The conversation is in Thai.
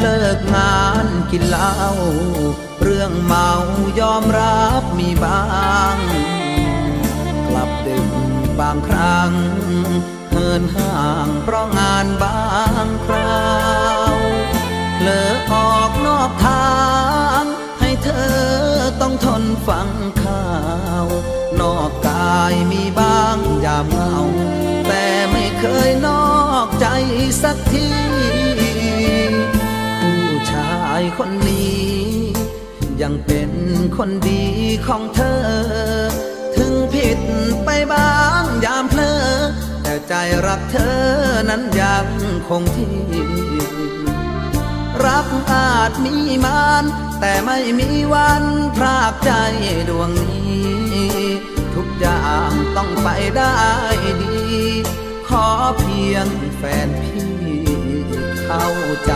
เลิกงานกินเหล้าเรื่องเมายอมรับมีบ้าง กลับดึกบางครั้งเหินห่างเพราะงานบางคราวเผลอออกนอกทาง ให้เธอต้องทนฟังข่าว นอกกายมีบ้างยามเหงาแต่ไม่เคยนอกใจสักที ยังเป็นคนดีของเธอ ถึงผิดไปบ้างยามเพลอ แต่ใจรักเธอนั้นยังคงที่ รักอาจมีมานแต่ไม่มีวันพรากใจดวงนี้ ทุกอย่างต้องไปได้ดี ขอเพียงแฟนพี่เข้าใจ